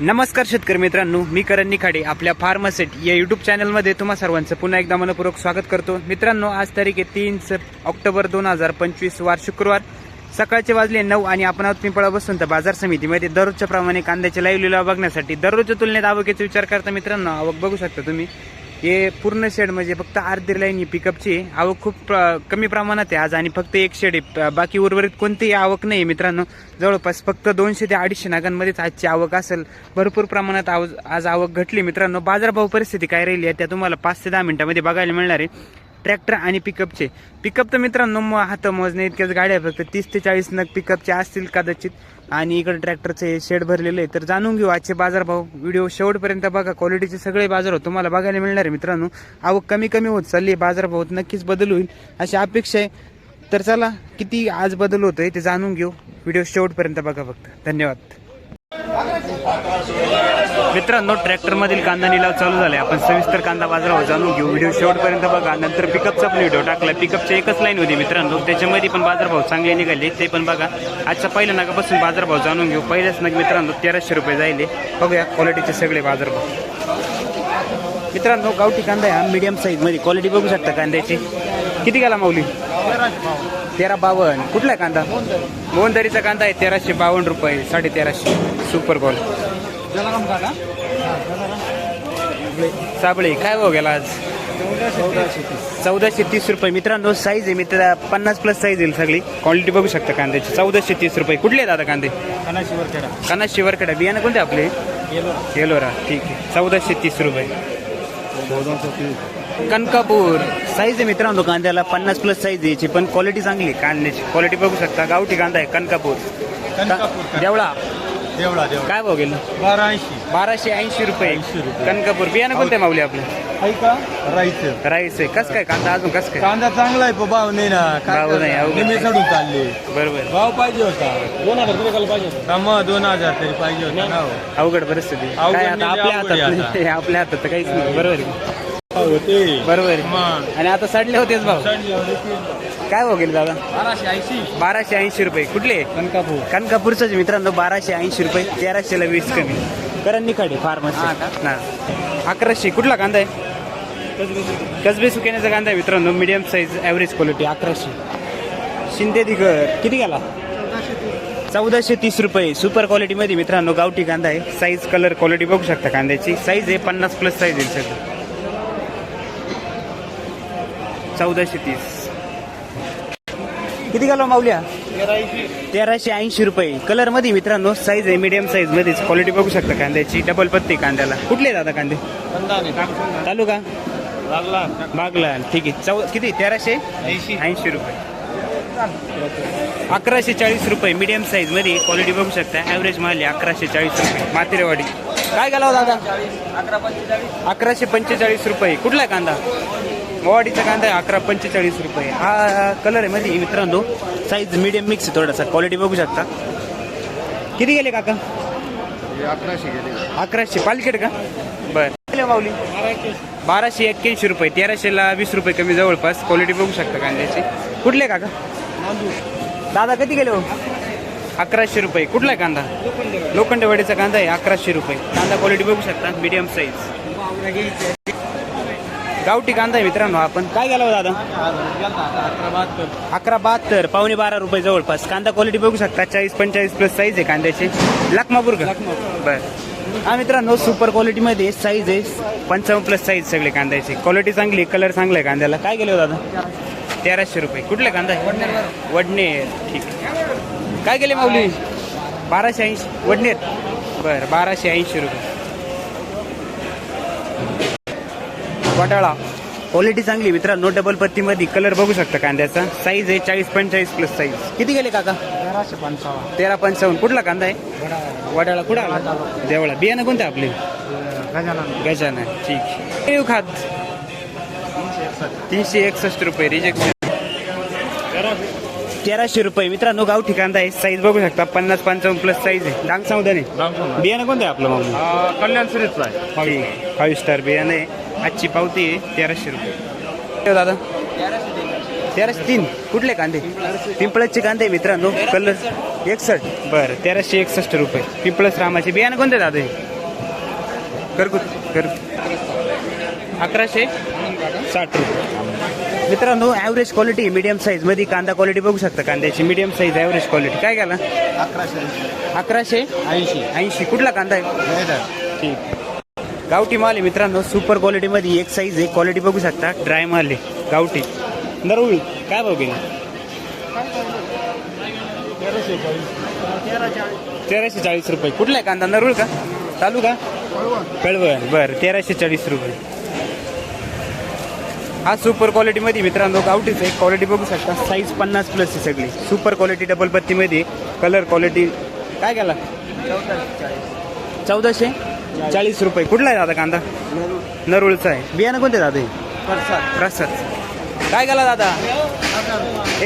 नमस्कार शेतकरी मित्रांनो मी करण निखाडे आपल्या फार्मासेट या युट्यूब चॅनलमध्ये तुम्हा सर्वांचं पुन्हा एकदा मनपूर्वक स्वागत करतो. मित्रांनो आज तारीख आहे तीन ऑक्टोबर दोन हजार पंचवीस वार शुक्रवार. सकाळचे वाजले नऊ आणि आपण आहोत पिंपळा बसून तर बाजार समितीमध्ये. दररोजच्या प्रमाणे कांद्याचे लाईव्ह लिलाव बघण्यासाठी दररोजच्या तुलनेत आवकेचा विचार करता मित्रांनो आवक बघू शकता तुम्ही. हे पूर्ण शेड म्हणजे फक्त अर्धी लाईन ही पिकअपची आवक खूप प्र- कमी प्रमाणात आहे आज आणि फक्त एक शेड आहे. बाकी उर्वरित कोणतीही आवक नाही आहे मित्रांनो. जवळपास फक्त दोनशे ते अडीचशे नागांमध्येच आजची आवक असेल. भरपूर प्रमाणात आव आज आवक घटली मित्रांनो. बाजारभाव परिस्थिती काय राहिली आहे त्या तुम्हाला पाच ते दहा मिनिटामध्ये बघायला मिळणार आहे. ट्रॅक्टर आणि पिकअपचे पिकअप तर मित्रांनो म- हात मोजणे इतक्याच गाड्या आहे फक्त तीस ते चाळीस नग पिकअपचे असतील कदाचित. आणि इकडे ट्रॅक्टरचे शेड भरलेले आहे तर जाणून घेऊ आजचे बाजारभाव व्हिडिओ शेवटपर्यंत बघा. क्वालिटीचे सगळे बाजार हो तुम्हाला बघायला मिळणार आहे मित्रांनो. आवक कमी कमी होत चालली आहे बाजारभावात नक्कीच बदल होईल. अशी अपेक्षा आहे. तर चला किती आज बदल होतोय ते जाणून घेऊ. व्हिडिओ शेवटपर्यंत बघा फक्त. धन्यवाद. मित्रांनो ट्रॅक्टर मधील कांदा निलाव चालू झालाय आपण सविस्तर कांदा बाजारावर जाणून घेऊ. व्हिडिओ शेवटपर्यंत बघा. नंतर पिकअपचा पण व्हिडिओ टाकला. पिकअपची एकच लाईन होती मित्रांनो. त्याच्यामध्ये पण बाजारभाव चांगले निघाले. ते पण बघा. आजच्या पहिल्या नगापासून बाजारभाव जाणून घेऊ. पहिल्याच नग मित्रांनो तेराशे रुपये जायले. बघूया क्वालिटीचे सगळे बाजारभाव. मित्रांनो गावठी कांदा आहे हा. मीडियम साईजमध्ये क्वालिटी बघू शकता कांद्याची. किती गेला माऊली? तेरा बावन्न कुठला आहे कांदा? मोहनदरीचा कांदा आहे. तेराशे बावन्न रुपये. साडे तेराशे सुपर बॉल साबळे काय भाव गेला आज? चौदाशे तीस. रुपये. मित्रांनो साईज आहे मित्र. पन्नास प्लस साईज येईल सगळी. क्वालिटी बघू शकता कांद्याची. चौदाशे तीस रुपये. कुठले आहेत आता कांदे? कानाश शिवरकडा बियाणं कोणते आपले? येलोरा. ठीक आहे. चौदाशे तीस रुपये. कनकापूर. साईज आहे मित्रांनो कांद्याला. पन्नास प्लस साईज यायची पण क्वालिटी चांगली आहे कांद्याची. क्वालिटी बघू शकता. गावठी कांदा आहे कनकापूर कनकापूर. देवळा. देवळा देवळा. काय भाव गेलं? बारा ऐंशी बाराशे ऐंशी रुपये. 80 रुपये. कनकापूर बियाणं कोणते माऊली आपलं? ऐका राहायचं राईस आहे. कस काय? कांदा अजून कस काय? कांदा चांगला आहे पण भाव नाही ना. भाव नाही, करणार? अवघड. निम्मे चढून चालले. बरोबर. भाव पाहिजे होता. दोन हजार पाहिजे. होता मग दोन हजार तरी पाहिजे होता ना. हो. अवघड परिस्थिती. अवघड काय आता म्हणजे आपल्या अवघड हातात आहे नाही. आपल्या हातात तर काहीच नाही. बरोबर आहे. भाव होते बरोबर आहे. मग आणि आता सडले होतेच भाव. काय भाव गेले दादा? बाराशे ऐंशी. बाराशे ऐंशी रुपये. कुठले? कनकापूर. कनकापूरचंच मित्रांनो बाराशे ऐंशी रुपये. तेराशेला वीस कमी. करण निखाडे फार्मसी. हा अकराशे. कुठला कांदा आहे? कसबे सुकेण्याचा कांदा आहे मित्रांनो मिडियम साईज ॲव्हरेज क्वालिटी अकराशे. शिंदे दिगर किती गेला? चौदाशे तीस रुपये. सुपर क्वालिटीमध्ये मित्रांनो गावठी कांदा आहे. साईज कलर क्वालिटी बघू शकता कांद्याची. साईज आहे पन्नास प्लस साईज येईल सगळं. चौदाशे तीस. किती गेलो माऊल्या? तेराशे ऐंशी रुपये. कलरमध्ये मित्रांनो साईज आहे मीडियम साईज मध्येच. क्वालिटी बघू शकता कांद्याची. डबल पत्ती कांद्याला. कुठले दादा कांदे? तालुका? लागला बागला ठीक आहे. चौ किती? तेराशे? ऐंशी. ऐंशी रुपये. अकराशे चाळीस रुपये. मीडियम साईजमध्ये. क्वालिटी बघू शकता. ॲव्हरेज माल अकराशे चाळीस रुपये. मातेरेवाडी काय गेला हो दादा अकराशे पंचेचाळीस रुपये. कुठला आहे कांदा? मोवाडीचा कांदा आहे अकरा पंचेचाळीस रुपये. हा कलर आहे मध्ये. मित्रांनो साईज मीडियम मिक्स आहे थोडासा. क्वालिटी बघू शकता. किती गेले काका? अकराशे गेले. अकराशे. पालखेड का? बर. किती माऊली? बाराशे. एक्क्याऐंशी रुपये. तेराशेला वीस रुपये कमी जवळपास. क्वालिटी बघू शकता कांद्याची. कुठले काका? दादा किती गेले हो? अकराशे रुपये. कुठला आहे कांदा? लोखंडवाडीचा कांदा आहे अकराशे रुपये. कांदा क्वालिटी बघू शकता. मीडियम साईज गावठी कांदा आहे मित्रांनो आपण. काय गेला हो दादा? अकरा बहात्तर अकरा बहात्तर पावणे बारा रुपये जवळपास. कांदा क्वालिटी बघू शकता चाळीस पंचेचाळीस प्लस साईज आहे कांद्याची. लखमापूर का? बर. हा मित्रांनो सुपर क्वालिटीमध्ये साईज आहे. पंचावन्न प्लस साईज सगळे कांद्याची. क्वालिटी चांगली कलर चांगला आहे कांद्याला. काय गेले हो दादा? तेराशे रुपये. कुठले कांदा आहे? वडनेर ठीक. आहे काय गेले माऊली? बाराशे ऐंशी. वडनेर. बरं बाराशे ऐंशी रुपये. वटाळा क्वालिटी चांगली मित्रांनो. डबल पत्तीमध्ये कलर बघू शकता कांद्याचा. साईज आहे चाळीस पंचेचाळीस प्लस साईज किती गेले काका? तेराशे पंचावन्न. तेरा पंचावन्न. कुठला कांदा आहे? वडाळा. कुठं? आला देवळा बियाणं कोणते आपले? गजानन. गजानन. ठीक. येऊ खात? तीनशे एकसष्ट. रुपये. रिजेक्शन तेराशे रुपये. मित्रांनो गावठी कांदा आहे. साईज बघू शकता. पन्नास पंचावन्न प्लस साईज आहे. डांग सावधाने बियाणं कोणतं आहे आपलं मागून कल्याण सिरीजचा आहे. फाईव्ह स्टार बियाणं आहे. आजची पावती आहे तेराशे रुपये. ठेव दादा. तेराशे तीन. कुठले कांदे? पिंपळाचे कांदे मित्रांनो. कलर एकसष्ट. बरं तेराशे एकसष्ट रुपये. पिंपळस रामाचे बियाणं कोणते दादा हे? घरगुती घर अकराशे? साठ रुपये. मित्रांनो ॲव्हरेज क्वालिटी मीडियम साईजमध्ये कांदा क्वालिटी बघू शकता कांद्याची. मीडियम साईज ॲव्हरेज क्वालिटी काय गेला अकराशे. अकराशे? ऐंशी. ऐंशी. कुठला कांदा आहे? ठीक. गावठी माल आहे मित्रांनो सुपर क्वालिटीमध्ये एक साईज आहे क्वालिटी बघू शकता. ड्राय माल आहे गावठी. नरवळ काय भाव गेली? तेराशे चाळीस. रुपये. कुठला आहे कांदा? नरुळ का? चालू का? कळवण बरं तेराशे चाळीस रुपये. हा सुपर क्वालिटीमध्ये मित्रांनो गावठीच आहे. क्वालिटी बघू शकता. साईज पन्नास प्लस आहे सगळी. सुपर क्वालिटी डबल पत्तीमध्ये कलर क्वालिटी काय केला? चौदाशे? चाळीस रुपये. कुठला आहे दादा कांदा? नरुळचा आहे. बियाणं कोणते दादा? हे प्रसाद. काय गेला दादा?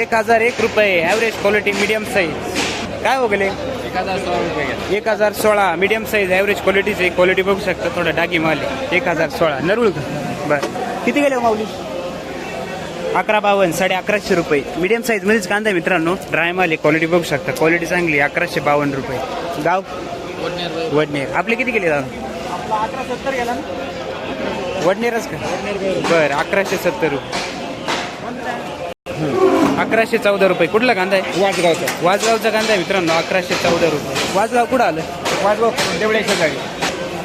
एक हजार एक रुपये. ॲव्हरेज क्वालिटी मीडियम साईज काय हो गेले? एक हजार सोळा. रुपये एक हजार सोळा मीडियम साईज ॲव्हरेज क्वालिटीचे क्वालिटी बघू शकता. थोडा डागी माल एक हजार सोळा. नरुळ का? बरं. किती गेले हो माऊली? अकरा बावन्न साडे अकराशे रुपये. मीडियम साईजमध्येच कांदा आहे मित्रांनो. ड्राय माल आहे क्वालिटी बघू शकता. क्वालिटी चांगली अकराशे बावन्न रुपये. गाव? वडनेर. आपले किती गेले दादा? वडनेरच का? बरं अकराशे सत्तर रुपये. अकराशे चौदा रुपये. कुठला कांदा आहे? वाजगावचा. वाजगावचा कांदा आहे मित्रांनो अकराशे चौदा रुपये. वाजगाव कुठं आलं? वाजगाव देवळ्याच्या गाडी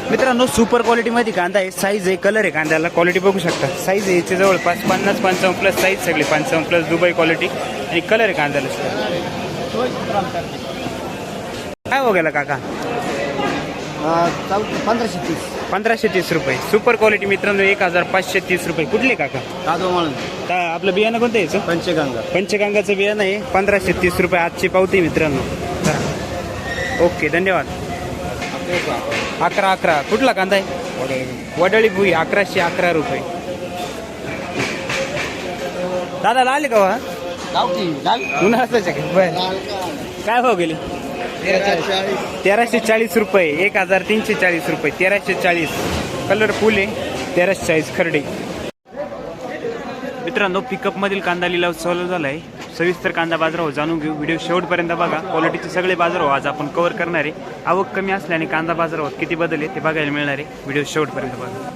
मित्रांनो सुपर क्वालिटीमध्ये कांदा आहे. साईज आहे कलर आहे कांद्याला. क्वालिटी बघू शकता. साईज आहे याचे जवळपास पन्नास पंचावन्न प्लस साईज सगळे पंचावन्न प्लस दुबई क्वालिटी आणि कलर आहे कांद्याला काय हो गेला काका? पंधराशे तीस. पंधराशे तीस रुपये. सुपर क्वालिटी मित्रांनो एक हजार पाचशे तीस रुपये. कुठले काका? कादो म्हणून का आपलं बियाणं कोणतं यायचं पंचगंगा. पंचगंगाचं बियाणं आहे. पंधराशे तीस रुपये आजची पावती मित्रांनो. ओके धन्यवाद. अकरा अकरा. कुठला कांदा आहे? वडळी भुई अकराशे अकरा रुपये. दादा लाल का वा गावठी आहे बरं. काय भाव गेले? तेराशे चाळीस रुपये. एक हजार तीनशे चाळीस रुपये. तेराशे चाळीस. कलर फुले आहे. तेराशे चाळीस खरडे. मित्रांनो पिकअप मधील कांदा लिलाव चालू झाला आहे सविस्तर कांदा बाजारावर जाणून घेऊ. व्हिडिओ शेवटपर्यंत बघा. क्वालिटीचे सगळे बाजारावर आज आपण कव्हर करणार आहे. आवक कमी असल्याने कांदा बाजारावर किती बदल आहे ते बघायला मिळणार आहे. व्हिडिओ शेवटपर्यंत बघा.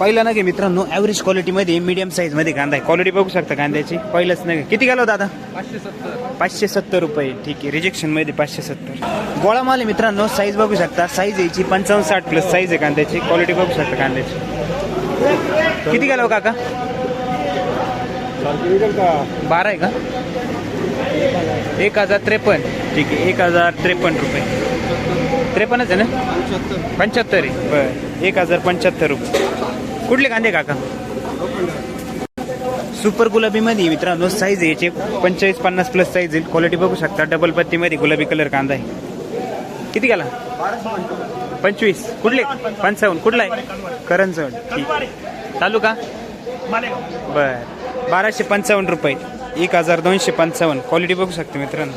पहिला नगे मित्रांनो ॲव्हरेज क्वालिटीमध्ये मीडियम साईजमध्ये कांदा आहे. क्वालिटी बघू शकता कांद्याची. पहिलंच नाही किती गेलो दादा? पाचशे सत्तर पाचशे सत्तर रुपये. ठीक आहे. रिजेक्शनमध्ये पाचशे सत्तर. गोळा माल आहे मित्रांनो साईज बघू शकता. साईज यायची पंचावन्न साठ प्लस साईज आहे कांद्याची. क्वालिटी बघू शकता कांद्याची. किती गेलो हो काका? बारा आहे का? एक हजार त्रेपन्न. ठीक आहे एक हजार त्रेपन्न रुपये. त्रेपन्नच आहे ना? पंच्याहत्तर. आहे. बरं एक हजार पंच्याहत्तर रुपये. कुठले कांदे काका? सुपर गुलाबीमध्ये मित्रांनो साईज आहे याचे. पंचेचाळीस पन्नास प्लस साईज येईल क्वालिटी बघू शकता. डबल पत्तीमध्ये गुलाबी कलर कांदा आहे. किती गेला? पंचवीस. कुठले? पंचावन्न. कुठला आहे? करंजवळ ठीक चालू का बर. बाराशे पंचावन्न रुपये. एक हजार दोनशे पंचावन्न. क्वालिटी बघू शकते मित्रांनो.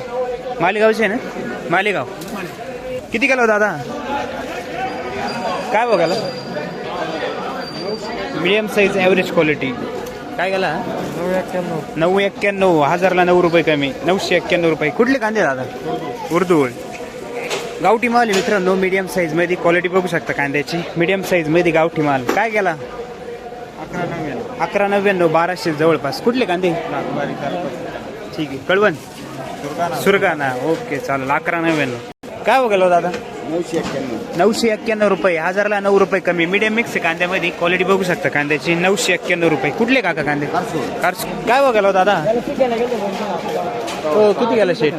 मालेगावचे आहे ना? मालेगाव. किती गेला हो दादा? काय बघायला? मिडियम साईज ॲव्हरेज क्वालिटी काय गेला नऊ एक्क्याण्णव. हजारला नऊ रुपये कमी. नऊशे एक्क्याण्णव रुपये. कुठले कांदे दादा? उर्दू गावठी माल आहे मित्रांनो मीडियम साईजमध्ये. क्वालिटी बघू शकता कांद्याची. मीडियम साईजमध्ये गावठी माल. काय गेला अकरा नव्याण्णव अकरा नव्याण्णव बाराशे जवळपास. कुठले कांदे? ठीक आहे. कळवण? सुरगाणा. ओके चालेल. अकरा नव्याण्णव. काय गेलो दादा? नऊशे एक्क्याण्णव नऊशे एक्क्याण्णव रुपये. हजारला नऊ रुपये कमी. मीडियम मिक्स आहे कांद्यामध्ये क्वालिटी बघू शकता कांद्याची. नऊशे एक्क्याण्णव रुपये. कुठले काका कांदे. काय गेलो दादा? हो किती गेला शेट?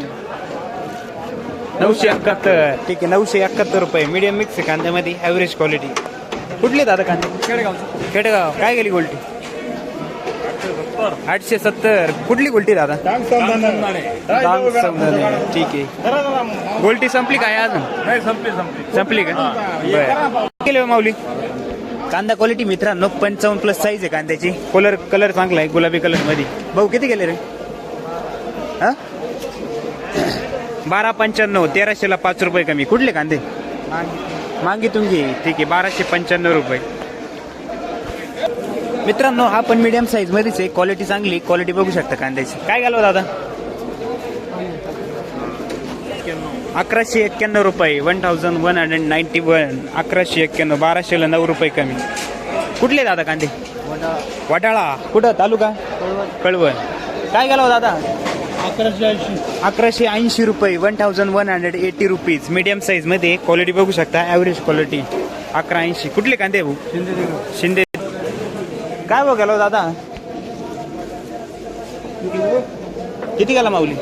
नऊशे एकाहत्तर. ठीक आहे नऊशे एकाहत्तर रुपये. मीडियम मिक्स आहे कांद्यामध्ये ॲव्हरेज क्वालिटी कुठले दादा कांदे? खेडेगावचं. खेडेगाव. काय गेली गोल्टी? आठशे सत्तर. कुठली गोल्टी दादा? दाम ठीक आहे. गोल्टी संपली काय अजून? नाही संपली संपली. संपली का? बरं. केले माऊली? कांदा क्वालिटी मित्रांनो पंचावन्न प्लस साईज आहे कांद्याची. कलर कलर चांगला आहे गुलाबी कलरमध्ये. भाऊ किती गेले रे? हा? बारा पंच्याण्णव तेराशेला पाच रुपये कमी. कुठले कांदे? मागे तुंगी ठीक आहे बाराशे पंच्याण्णव रुपये. मित्रांनो हा पण मीडियम साईज मध्येच आहे. क्वालिटी चांगली क्वालिटी बघू शकता कांद्याची. काय घालव दादा? अकराशे एक्क्याण्णव रुपये one thousand one hundred ninety one अकराशे एक्क्याण्णव बाराशेला नऊ रुपये कमी. कुठले दादा कांदे? वडाळा. कुठं? तालुका? कळवण. काय गेला हो दादा? अकराशे ऐंशी. अकराशे ऐंशी रुपये one thousand one hundred eighty rupees medium साईजमध्ये क्वालिटी बघू शकता ॲव्हरेज क्वालिटी अकरा ऐंशी. कुठले कांदे भाऊ? शिंदे काय भाऊ गेलो दादा? किती गेला माऊली?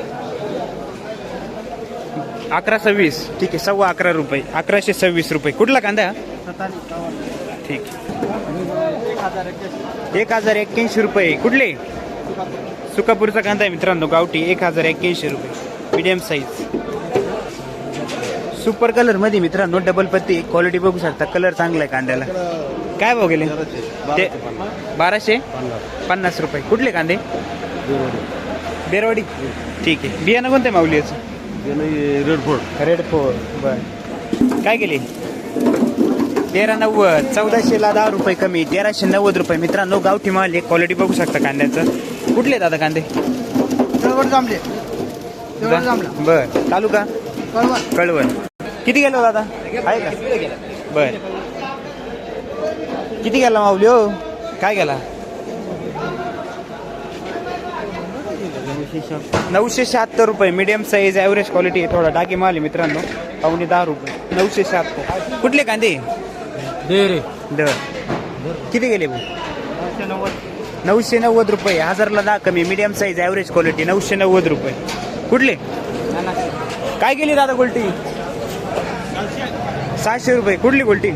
अकरा सव्वीस. ठीक आहे सव्वा अकरा रुपये. अकराशे सव्वीस रुपये. कुठला कांदा? हा? ठीक. एक हजार एक्क्याऐंशी रुपये. कुठले? सुकापूरचा कांदा आहे मित्रांनो गावठी. एक हजार एक्क्याऐंशी रुपये. मीडियम साईज सुपर कलरमध्ये मित्रांनो डबल पत्ती. क्वालिटी बघू शकता. कलर चांगला आहे कांद्याला. काय भाव गेले? ते बाराशे पन्नास रुपये. कुठले कांदे? बेरवाडी. ठीक आहे. बियाणं कोणते माऊली याचं रेड फोर्ट रेड फोर. बर. काय केले तेरा नव्वद. चौदाशेला दहा रुपये कमी तेराशे नव्वद रुपये. मित्रांनो गावठी माल आहे. क्वालिटी बघू शकता कांद्याचं. कुठले दादा कांदे? तळवट जमले बर. तालुका? कळवण. किती गेलो दादा? आहे का? बर. किती गेला माऊली हो? काय गेला? नऊशे शहात्तर रुपये. मीडियम साईज ॲव्हरेज क्वालिटी आहे. थोडा डागी माल आहे मित्रांनो. पावणे दहा रुपये. नऊशे शहात्तर. कुठले कांदे? दे रे दर. किती गेले भाऊ? नऊशे नव्वद रुपये. हजारला दहा कमी मीडियम साईज ॲव्हरेज क्वालिटी नऊशे नव्वद रुपये. कुठले? काय गेली दादा गोल्टी? सहाशे रुपये. कुठली गोल्टी?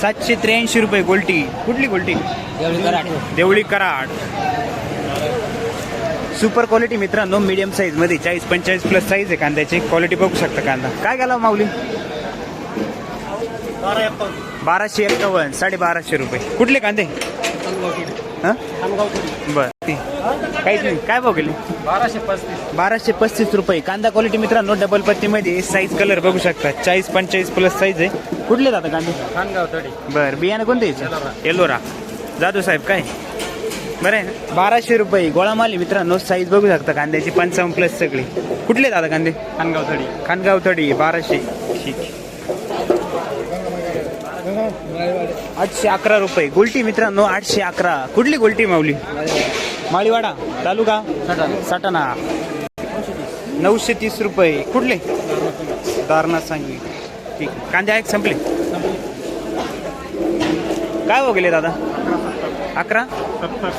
सातशे त्र्याऐंशी रुपये गोल्टी. कुठली गोल्टी? देवळी कराड. सुपर क्वालिटी मित्रांनो मीडियम साईजमध्ये चाळीस पंचेचाळीस प्लस साईज आहे कांद्याची. क्वालिटी बघू शकता कांदा. काय गेला माऊली? बाराशे एक्कावन्न साडे बाराशे रुपये. कुठले कांदे? बर. काहीच नाही. काय भाव गेले? बाराशे पस्तीस. बाराशे पस्तीस रुपये. कांदा क्वालिटी मित्रांनो डबल पत्तीमध्ये साईज कलर बघू शकता. चाळीस पंचेचाळीस प्लस साईज आहे. कुठले जातं कांदे? खानगाव तडी. बर बियाणं कोणते एलोरा. एलोरा जाधव साहेब काय? बरं आहे ना? बाराशे रुपये. गोळामाली मित्रांनो साईज बघू शकता कांद्याची पंचावन्न प्लस सगळी. कुठले दादा कांदे? खानगाव तडी. खानगाव थडी बाराशे. ठीक. आठशे अकरा रुपये. गोलटी मित्रांनो आठशे अकरा. कुठली गोलटी माऊली? माळीवाडा तालुका? साटाणा. नऊशे तीस रुपये. कुठले? दारणा सांगवी. ठीक कांदे आहेत संपले? काय हो गेले दादा? अकरा?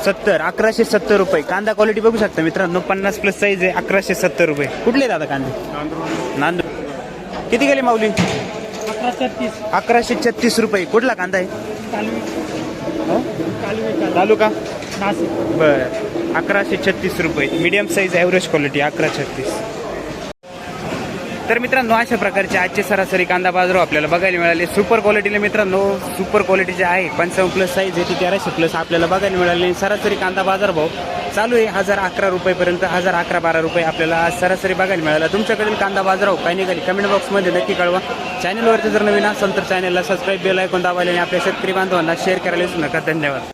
सत्तर. अकराशे सत्तर रुपये. कांदा क्वालिटी बघू शकता मित्रांनो. पन्नास प्लस साईज आहे अकराशे सत्तर रुपये. कुठले दादा कांदे? नांदूर. किती गेले माऊली? अकरा छत्तीस अकराशे छत्तीस रुपये. कुठला कांदा आहे? तालुका. नाशिक. बर. अकराशे छत्तीस रुपये. मीडियम साईज ॲव्हरेज क्वालिटी अकरा छत्तीस. तर मित्रांनो अशा प्रकारचे आजचे सरासरी कांदा बाजार आपल्याला बघायला मिळाले. सुपर क्वालिटीला मित्रांनो सुपर क्वालिटीचे आहे पंचावन्न प्लस साईज आहे ती तेराशे प्लस आपल्याला बघायला मिळाले. सरासरी कांदा बाजार भाव चालू आहे. हजार अकरा रुपयेपर्यंत हजार अकरा बारा रुपये आपल्याला आज सरासरी बघायला मिळाला. तुमच्याकडील कांदा बाजाराव काय काही निघाली कमेंट बॉक्समध्ये नक्की कळवा. चॅनलवरती जर नवीन असेल तर चॅनलला सबस्क्राईब बेल ऐकून दाबायला आणि आपल्या शेतकरी बांधवांना शेअर करायला विसरू नका. धन्यवाद.